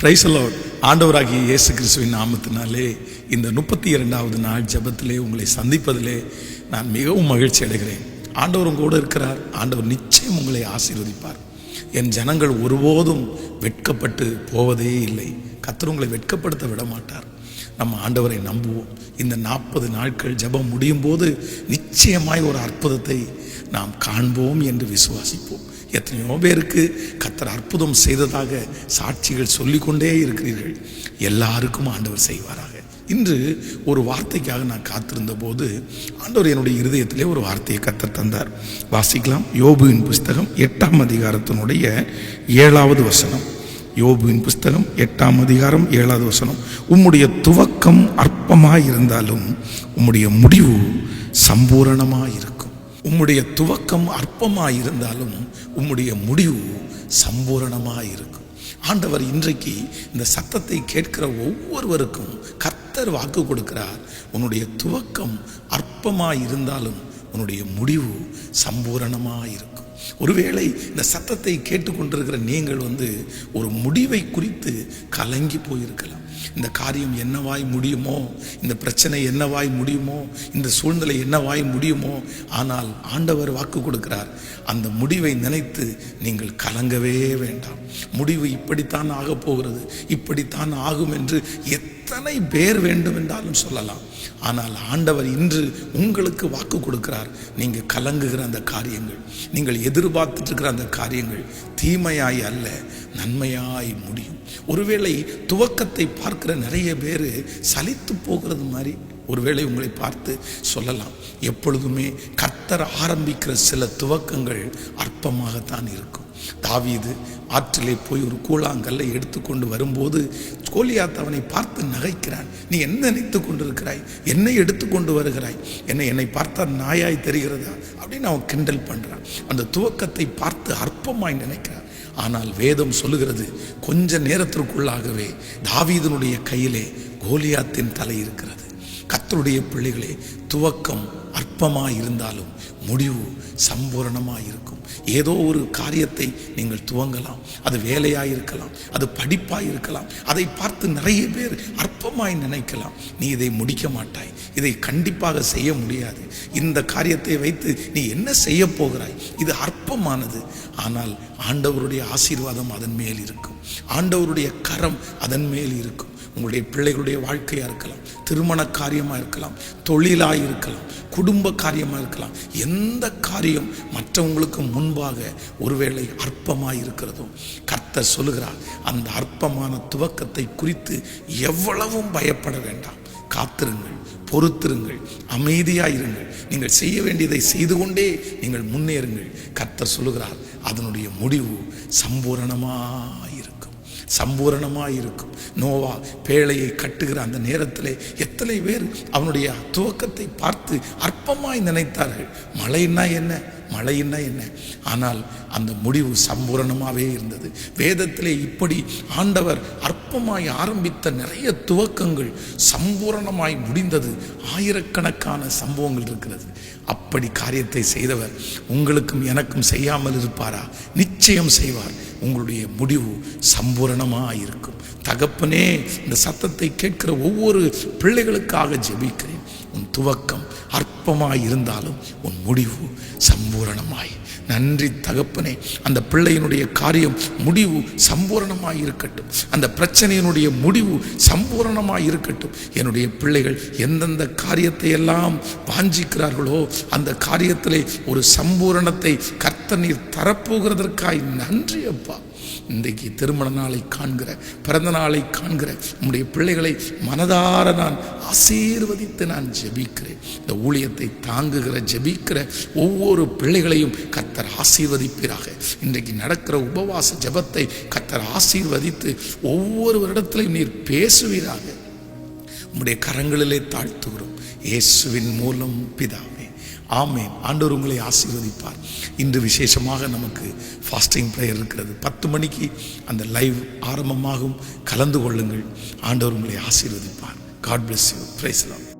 பிரைசலோ ஆண்டவராகிய இயேசு கிறிஸ்துவின் நாமத்தினாலே இந்த முப்பத்தி இரண்டாவது நாள் ஜபத்திலே உங்களை சந்திப்பதிலே நான் மிகவும் மகிழ்ச்சி அடைகிறேன். ஆண்டவரும் கூட இருக்கிறார். ஆண்டவர் நிச்சயம் உங்களை ஆசீர்வதிப்பார். என் ஜனங்கள் ஒருபோதும் வெட்கப்பட்டு போவதே இல்லை. கர்த்தர் உங்களை வெட்கப்படுத்த விட மாட்டார் நம்ம ஆண்டவரை நம்புவோம். இந்த நாற்பது நாட்கள் ஜெபம் முடியும் போது நிச்சயமாய் ஒரு அற்புதத்தை நாம் காண்போம் என்று விசுவாசிப்போம். எத்தனையோ பேருக்கு கத்தர் அற்புதம் செய்ததாக சாட்சிகள் சொல்லிக்கொண்டே இருக்கிறீர்கள். எல்லாருக்கும் ஆண்டவர் செய்வாராக. இன்று ஒரு வார்த்தைக்காக நான் காத்திருந்த போது ஆண்டவர் என்னுடைய இருதயத்திலே ஒரு வார்த்தையை கத்தர் தந்தார். வாசிக்கலாம். யோபுவின் புஸ்தகம் எட்டாம் அதிகாரத்தினுடைய ஏழாவது வசனம். யோபுவின் புஸ்தகம் எட்டாம் அதிகாரம் ஏழாவது வசனம். உம்முடைய துவக்கம் அற்பமாக இருந்தாலும் உம்முடைய முடிவு சம்பூரணமாக இருக்கும் உம்முடைய துவக்கம் அற்பமாக இருந்தாலும் உம்முடைய முடிவு சம்பூரணமாக இருக்கும் ஆண்டவர் இன்றைக்கு இந்த சத்தத்தை கேட்கிற ஒவ்வொருவருக்கும் கர்த்தர் வாக்கு கொடுக்கிறார். உன்னுடைய துவக்கம் அற்பமாக இருந்தாலும் உன்னுடைய முடிவு சம்பூரணமாக இருக்கும் ஒருவேளை இந்த சத்தத்தை கேட்டுக்கொண்டிருக்கிற நீங்கள் வந்து ஒரு முடிவை குறித்து கலங்கி போயிருக்கலாம். இந்த காரியம் என்னவாய் முடியுமோ இந்த பிரச்சனை என்னவாய் முடியுமோ இந்த சூழ்நிலை என்னவாய் முடியுமோ ஆனால் ஆண்டவர் வாக்கு கொடுக்கிறார். அந்த முடிவை நினைத்து நீங்கள் கலங்கவே வேண்டாம். முடிவு இப்படித்தான் ஆகப் போகிறது இப்படித்தான் ஆகும் என்று எத்தனை எத்தனை பேர் வேண்டும் என்றாலும் சொல்லலாம். ஆனால் ஆண்டவர் இன்று உங்களுக்கு வாக்கு கொடுக்கிறார். நீங்கள் கலங்குகிற அந்த காரியங்கள் நீங்கள் எதிர்பார்த்துட்டு இருக்கிற அந்த காரியங்கள் தீமையாய் அல்ல நன்மையாய் முடியும். ஒருவேளை துவக்கத்தை பார்க்கிற நிறைய பேர் சலித்து போகிறது மாதிரி ஒருவேளை உங்களை பார்த்து சொல்லலாம். எப்பொழுதுமே கர்த்தர் ஆரம்பிக்கிற சில துவக்கங்கள் அற்பமாகத்தான் இருக்கும். தாவீது ஆற்றிலே போய் ஒரு கூழாங்கல்லை எடுத்துக்கொண்டு வரும்போது கோலியாத் அவனை பார்த்து நகைக்கிறான். நீ என்ன நினைத்து கொண்டிருக்கிறாய்? என்னை எடுத்துக்கொண்டு வருகிறாய்? என்னை என்னை பார்த்தா நாயாய் தெரிகிறதா? அப்படின்னு அவன் கிண்டல் பண்றான். அந்த துவக்கத்தை பார்த்து அற்பமாய் நினைக்கிறான். ஆனால் வேதம் சொல்லுகிறது கொஞ்ச நேரத்திற்குள்ளாகவே தாவீதனுடைய கையிலே கோலியாத்தின் தலை இருக்கிறது. கத்தருடைய பிள்ளைகளே துவக்கம் அற்பமாய் இருந்தாலும் முடிவு சம்பூரணமாக இருக்கும் ஏதோ ஒரு காரியத்தை நீங்கள் துவங்கலாம் அது வேலையாக இருக்கலாம் அது படிப்பாக இருக்கலாம் அதை பார்த்து நிறைய பேர் அற்பமாய் நினைக்கலாம். நீ இதை முடிக்க மாட்டாய் இதை கண்டிப்பாக செய்ய முடியாது. இந்த காரியத்தை வைத்து நீ என்ன செய்ய போகிறாய்? இது அற்பமானது. ஆனால் ஆண்டவருடைய ஆசீர்வாதம் அதன் மேல் இருக்கும். ஆண்டவருடைய கரம் அதன் மேல் இருக்கும். உங்களுடைய பிள்ளைகளுடைய வாழ்க்கையாக இருக்கலாம் திருமண காரியமாக இருக்கலாம் தொழிலாக இருக்கலாம் குடும்ப காரியமாக இருக்கலாம் எந்த காரியம் மற்றவங்களுக்கு முன்பாக ஒருவேளை அற்பமாக இருக்கிறதோ கர்த்தர் சொல்லுகிறார் அந்த அற்பமான துவக்கத்தை குறித்து எவ்வளவும் பயப்பட வேண்டாம். காத்திருங்கள் பொறுத்திருங்கள் அமைதியாயிருங்கள் நீங்கள் செய்ய வேண்டியதை செய்து கொண்டே நீங்கள் முன்னேறுங்கள். கர்த்தர் சொல்லுகிறார் அதனுடைய முடிவு சம்பூரணமாயிருக்கும் சம்பூரணமாக இருக்கும் நோவா பேழையை கட்டுகிற அந்த நேரத்தில் எத்தனை பேர் அவனுடைய துவக்கத்தை பார்த்து அற்பமாய் நினைத்தார்கள். மழைன்னா என்ன? மழைன்னா என்ன? ஆனால் அந்த முடிவு சம்பூரணமாகவே இருந்தது. வேதத்திலே இப்படி ஆண்டவர் அற்பமாய் ஆரம்பித்த நிறைய துவக்கங்கள் சம்பூரணமாய் முடிந்தது. ஆயிரக்கணக்கான சம்பவங்கள் இருக்கிறது. அப்படி காரியத்தை செய்தவர் உங்களுக்கும் எனக்கும் செய்யாமல் இருப்பாரா? நிச்சயம் செய்வார். உங்களுடைய முடிவு சம்பூரணமாக இருக்கும். தகப்பனே இந்த சத்தத்தை கேட்கிற ஒவ்வொரு பிள்ளைகளுக்காக ஜெபிக்கிறேன். உன் துவக்கம் அற்பமாய் இருந்தாலும் உன் முடிவு சம்பூரணமாய். நன்றி தகப்பனே. அந்த பிள்ளையினுடைய காரியம் முடிவு சம்பூரணமாக இருக்கட்டும் அந்த பிரச்சனையினுடைய முடிவு சம்பூரணமாக இருக்கட்டும் என்னுடைய பிள்ளைகள் எந்தெந்த காரியத்தை எல்லாம் வாஞ்சிக்கிறார்களோ அந்த காரியத்திலே ஒரு சம்பூரணத்தை கர்த்த நீர் தரப்போகிறதற்காய் நன்றி அப்பா. இன்றைக்கு திருமண நாளை காண்கிற பிறந்த நாளை காண்கிற உம்முடைய பிள்ளைகளை மனதார நான் ஆசீர்வதித்து நான் ஜெபிக்கிறேன். இந்த ஊழியத்தை தாங்குகிற ஜெபிக்கிற ஒவ்வொரு பிள்ளைகளையும் கத்தர் ஆசீர்வதிப்பீராக. இன்றைக்கு நடக்கிற உபவாச ஜெபத்தை கத்தர் ஆசீர்வதித்து ஒவ்வொரு ஒவ்வொருவரிடத்திலையும் நீர் பேசுவீராக. உம்முடைய கரங்களிலே தாழ்த்துகிறோம். இயேசுவின் மூலம் பிதா. ஆமேன். ஆண்டவர் உங்களை ஆசீர்வதிப்பார். இன்று விசேஷமாக நமக்கு ஃபாஸ்டிங் ப்ரேயர் இருக்கிறது. பத்து மணிக்கு அந்த லைவ் ஆரம்பமாகும். கலந்து கொள்ளுங்கள். ஆண்டவர் உங்களை ஆசீர்வதிப்பார். God bless you பிரைஸ்லாம்